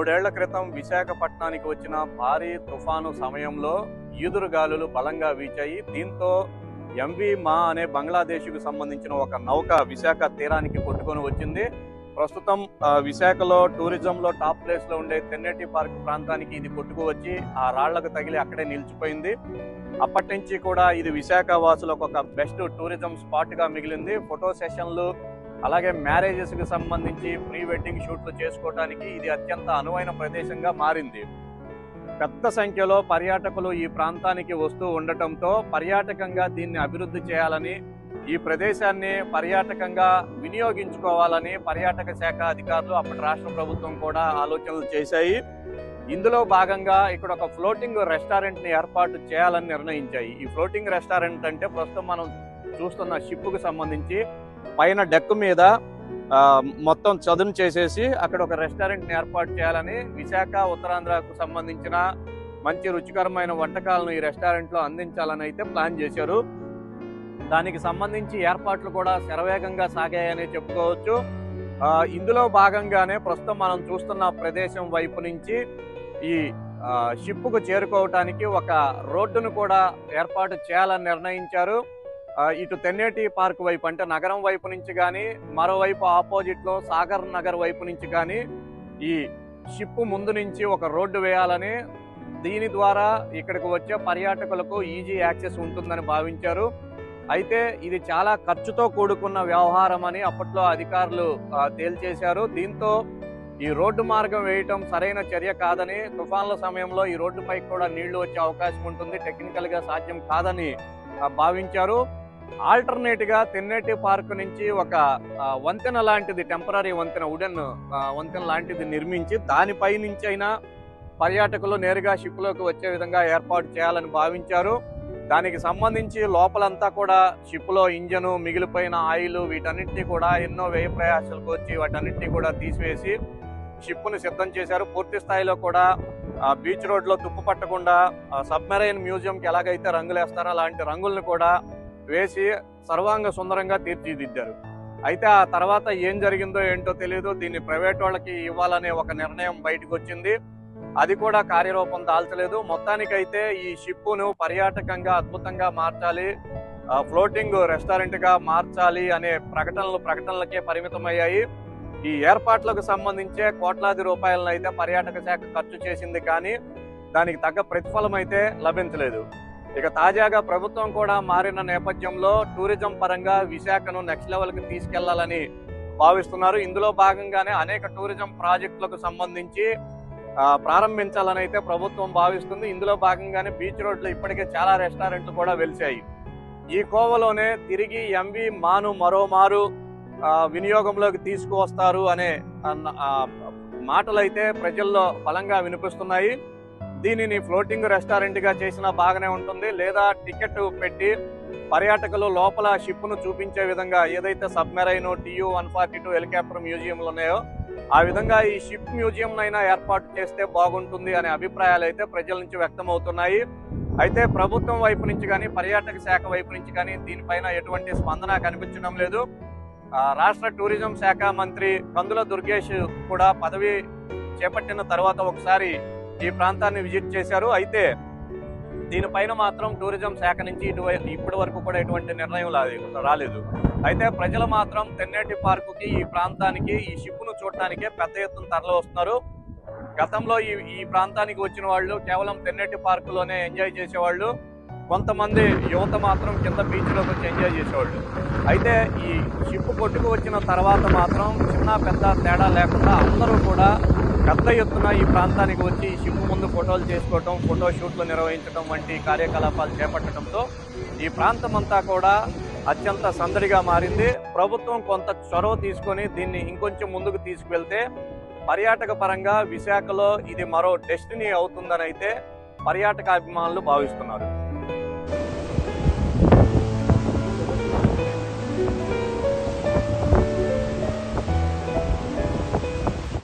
మూడేళ్ళ క్రితం విశాఖపట్నానికి వచ్చిన భారీ తుఫాను సమయంలో ఈదురు గాలులు బలంగా వీచాయి. దీంతో ఎంవి మా అనే బంగ్లాదేశ్కు సంబంధించిన ఒక నౌక విశాఖ తీరానికి కొట్టుకొని వచ్చింది. ప్రస్తుతం ఆ, విశాఖలో టూరిజంలో టాప్ ప్లేస్లో ఉండే తెన్నెటి పార్క్ ప్రాంతానికి ఇది కొట్టుకు వచ్చి ఆ రాళ్ళకు తగిలి అక్కడే నిలిచిపోయింది. అప్పటి నుంచి కూడా ఇది విశాఖ వాసులకు ఒక బెస్ట్ టూరిజం స్పాట్గా మిగిలింది. ఫోటో సెషన్లు అలాగే మ్యారేజెస్కి సంబంధించి ప్రీ వెడ్డింగ్ షూట్లు చేసుకోవడానికి ఇది అత్యంత అనువైన ప్రదేశంగా మారింది. పెద్ద సంఖ్యలో పర్యాటకులు ఈ ప్రాంతానికి వస్తూ ఉండటంతో పర్యాటకంగా దీన్ని అభివృద్ధి చేయాలని ఈ ప్రదేశాన్ని పర్యాటకంగా వినియోగించుకోవాలని పర్యాటక శాఖ అధికారులు అప్పటి రాష్ట్ర ప్రభుత్వం కూడా ఆలోచనలు చేశాయి. ఇందులో భాగంగా ఇక్కడ ఒక ఫ్లోటింగ్ రెస్టారెంట్ని ఏర్పాటు చేయాలని నిర్ణయించాయి. ఈ ఫ్లోటింగ్ రెస్టారెంట్ అంటే ప్రస్తుతం మనం చూస్తున్న షిప్కు సంబంధించి పైన డెక్ మీద మొత్తం చదును చేసేసి అక్కడ ఒక రెస్టారెంట్ని ఏర్పాటు చేయాలని విశాఖ ఉత్తరాంధ్రకు సంబంధించిన మంచి రుచికరమైన వంటకాలను ఈ రెస్టారెంట్లో అందించాలని అయితే ప్లాన్ చేశారు. దానికి సంబంధించి ఏర్పాట్లు కూడా శరవేగంగా సాగాయని చెప్పుకోవచ్చు. ఇందులో భాగంగానే ప్రస్తుతం మనం చూస్తున్న ప్రదేశం వైపు నుంచి ఈ షిప్పుకు షిప్కు చేరుకోవటానికి ఒక రోడ్డును కూడా ఏర్పాటు చేయాలని నిర్ణయించారు. ఇటు తెన్నేటి పార్క్ వైపు అంటే నగరం వైపు నుంచి కానీ మరోవైపు ఆపోజిట్లో సాగర్ నగర్ వైపు నుంచి కానీ ఈ షిప్ ముందు నుంచి ఒక రోడ్డు వేయాలని దీని ద్వారా ఇక్కడికి వచ్చే పర్యాటకులకు ఈజీ యాక్సెస్ ఉంటుందని భావించారు. అయితే ఇది చాలా ఖర్చుతో కూడుకున్న వ్యవహారం అని అప్పట్లో అధికారులు తేల్చేశారు. దీంతో ఈ రోడ్డు మార్గం వేయటం సరైన చర్య కాదని తుఫాన్ల సమయంలో ఈ రోడ్డుపై కూడా నీళ్ళు వచ్చే అవకాశం ఉంటుంది. టెక్నికల్గా సాధ్యం కాదని భావించారు. ఆల్టర్నేట్గా తెన్నేటి పార్క్ నుంచి ఒక వంతెన లాంటిది టెంపరీ వంతెన వుడెన్ వంతెన లాంటిది నిర్మించి దానిపై నుంచి అయినా పర్యాటకులు నేరుగా షిప్లోకి వచ్చే విధంగా ఏర్పాటు చేయాలని భావించారు. దానికి సంబంధించి లోపలంతా కూడా షిప్లో ఇంజను మిగిలిపోయిన ఆయిల్ వీటన్నిటిని కూడా ఎన్నో వ్యయ ప్రయాసాలకు వచ్చి వాటన్నిటిని కూడా తీసివేసి షిప్ను సిద్ధం చేశారు. పూర్తి స్థాయిలో కూడా బీచ్ రోడ్లో తుప్పు పట్టకుండా సబ్మెరైన్ మ్యూజియంకి ఎలాగైతే రంగులు వేస్తారో అలాంటి రంగులను కూడా వేసి సర్వాంగ సుందరంగా తీర్చిదిద్దారు. అయితే ఆ తర్వాత ఏం జరిగిందో ఏంటో తెలియదు దీన్ని ప్రైవేట్ వాళ్ళకి ఇవ్వాలనే ఒక నిర్ణయం బయటకు వచ్చింది అది కూడా కార్యరూపం దాల్చలేదు. మొత్తానికైతే ఈ షిప్పును పర్యాటకంగా అద్భుతంగా మార్చాలి. ఫ్లోటింగ్ రెస్టారెంట్గా మార్చాలి అనే ప్రకటనలు ప్రకటనలకే పరిమితమయ్యాయి. ఈ ఏర్పాట్లకు సంబంధించే కోట్లాది రూపాయలను అయితే పర్యాటక శాఖ ఖర్చు చేసింది కానీ దానికి తగ్గ ప్రతిఫలం అయితే లభించలేదు. ఇక తాజాగా ప్రభుత్వం కూడా మారిన నేపథ్యంలో టూరిజం పరంగా విశాఖను నెక్స్ట్ లెవెల్కి తీసుకెళ్ళాలని భావిస్తున్నారు. ఇందులో భాగంగానే అనేక టూరిజం ప్రాజెక్టులకు సంబంధించి ప్రారంభించాలని అయితే ప్రభుత్వం భావిస్తుంది. ఇందులో భాగంగానే బీచ్ రోడ్లు ఇప్పటికే చాలా రెస్టారెంట్లు కూడా వెలిశాయి. ఈ కోవలోనే తిరిగి ఎంవి మాను మరోమారు వినియోగంలోకి తీసుకువస్తారు అనే మాటలైతే ప్రజల్లో బలంగా వినిపిస్తున్నాయి. దీనిని ఫ్లోటింగ్ రెస్టారెంట్గా చేసినా బాగానే ఉంటుంది. లేదా టికెట్ పెట్టి పర్యాటకులు లోపల షిప్ను చూపించే విధంగా ఏదైతే submarine TU one forty two helicopter మ్యూజియంలు ఉన్నాయో ఆ విధంగా ఈ షిప్ మ్యూజియంనైనా ఏర్పాటు చేస్తే బాగుంటుంది అనే అభిప్రాయాలు అయితే ప్రజల నుంచి వ్యక్తం అవుతున్నాయి అయితే ప్రభుత్వం వైపు నుంచి కానీ పర్యాటక శాఖ వైపు నుంచి కానీ దీనిపైన ఎటువంటి స్పందన కనిపించడం లేదు. రాష్ట్ర టూరిజం శాఖ మంత్రి కందుల దుర్గేష్ కూడా పదవి చేపట్టిన తర్వాత ఒకసారి ఈ ప్రాంతాన్ని విజిట్ చేశారు. అయితే దీనిపైన మాత్రం టూరిజం శాఖ నుంచి ఇటు ఇప్పటి వరకు కూడా ఎటువంటి నిర్ణయం రాలేదు. అయితే ప్రజలు మాత్రం తెన్నేటి పార్కుకి ఈ ప్రాంతానికి ఈ షిప్ను చూడటానికే పెద్ద ఎత్తున తరలి వస్తున్నారు. గతంలో ఈ ఈ ప్రాంతానికి వచ్చిన వాళ్ళు కేవలం తెన్నేటి పార్కులోనే ఎంజాయ్ చేసేవాళ్ళు. కొంతమంది యువత మాత్రం కింద బీచ్లోకి వచ్చి ఎంజాయ్ చేసేవాళ్ళు. అయితే ఈ షిప్ కొట్టుకు వచ్చిన తర్వాత మాత్రం చిన్న పెద్ద తేడా లేకుండా అందరూ కూడా పెద్ద ఎత్తున ఈ ప్రాంతానికి వచ్చి ఈ షిప్ ముందు ఫోటోలు చేసుకోవటం ఫోటో షూట్లు నిర్వహించడం వంటి కార్యకలాపాలు చేపట్టడంతో ఈ ప్రాంతం అంతా కూడా అత్యంత సందడిగా మారింది. ప్రభుత్వం కొంత చొరవ తీసుకొని దీన్ని ఇంకొంచెం ముందుకు తీసుకువెళ్తే పర్యాటక పరంగా విశాఖలో ఇది మరో డెస్టినీ అవుతుందని అయితే పర్యాటక అభిమానులు భావిస్తున్నారు.